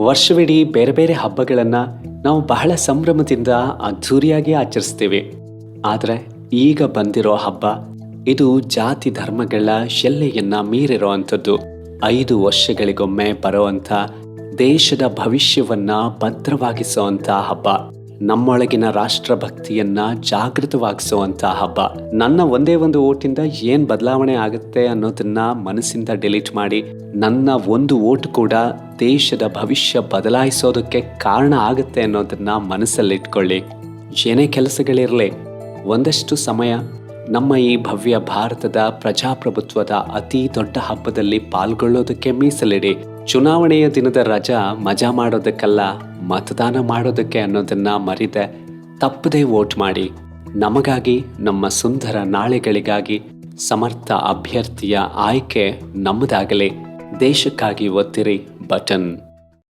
ವರ್ಷವಿಡೀ ಬೇರೆ ಬೇರೆ ಹಬ್ಬಗಳನ್ನು ನಾವು ಬಹಳ ಸಂಭ್ರಮದಿಂದ ಅದ್ಧೂರಿಯಾಗಿ ಆಚರಿಸ್ತೀವಿ. ಆದರೆ ಈಗ ಬಂದಿರೋ ಹಬ್ಬ, ಇದು ಜಾತಿ ಧರ್ಮಗಳ ಶೆಲ್ಲೆಯನ್ನು ಮೀರಿರೋ ಅಂಥದ್ದು. ಐದು ವರ್ಷಗಳಿಗೊಮ್ಮೆ ಬರುವಂಥ ದೇಶದ ಭವಿಷ್ಯವನ್ನ ಭದ್ರವಾಗಿಸುವಂಥ ಹಬ್ಬ. ನಮ್ಮೊಳಗಿನ ರಾಷ್ಟ್ರಭಕ್ತಿಯನ್ನ ಜಾಗೃತವಾಗಿಸುವಂಥ ಹಬ್ಬ. ನನ್ನ ಒಂದೇ ಒಂದು ಓಟಿಂದ ಏನ್ ಬದಲಾವಣೆ ಆಗುತ್ತೆ ಅನ್ನೋದನ್ನ ಮನಸ್ಸಿಂದ ಡಿಲೀಟ್ ಮಾಡಿ, ನನ್ನ ಒಂದು ಓಟ್ ಕೂಡ ದೇಶದ ಭವಿಷ್ಯ ಬದಲಾಯಿಸೋದಕ್ಕೆ ಕಾರಣ ಆಗುತ್ತೆ ಅನ್ನೋದನ್ನ ಮನಸ್ಸಲ್ಲಿಟ್ಕೊಳ್ಳಿ ಏನೇ ಕೆಲಸಗಳಿರಲಿ, ಒಂದಷ್ಟು ಸಮಯ ನಮ್ಮ ಈ ಭವ್ಯ ಭಾರತದ ಪ್ರಜಾಪ್ರಭುತ್ವದ ಅತಿ ದೊಡ್ಡ ಹಬ್ಬದಲ್ಲಿ ಪಾಲ್ಗೊಳ್ಳೋದಕ್ಕೆ ಮೀಸಲಿಡಿ. ಚುನಾವಣೆಯ ದಿನದ ರಜಾ ಮಜಾ ಮಾಡೋದಕ್ಕಲ್ಲ. ಮತದಾನ ಮಾಡೋದಕ್ಕೆ ಅನ್ನೋದನ್ನು ಮರಿದೆ, ತಪ್ಪದೇ ವೋಟ್ ಮಾಡಿ. ನಮಗಾಗಿ, ನಮ್ಮ ಸುಂದರ ನಾಳೆಗಳಿಗಾಗಿ ಸಮರ್ಥ ಅಭ್ಯರ್ಥಿಯ ಆಯ್ಕೆ ನಮ್ಮದಾಗಲಿ. ದೇಶಕ್ಕಾಗಿ ಒತ್ತಿರಿ ಬಟನ್.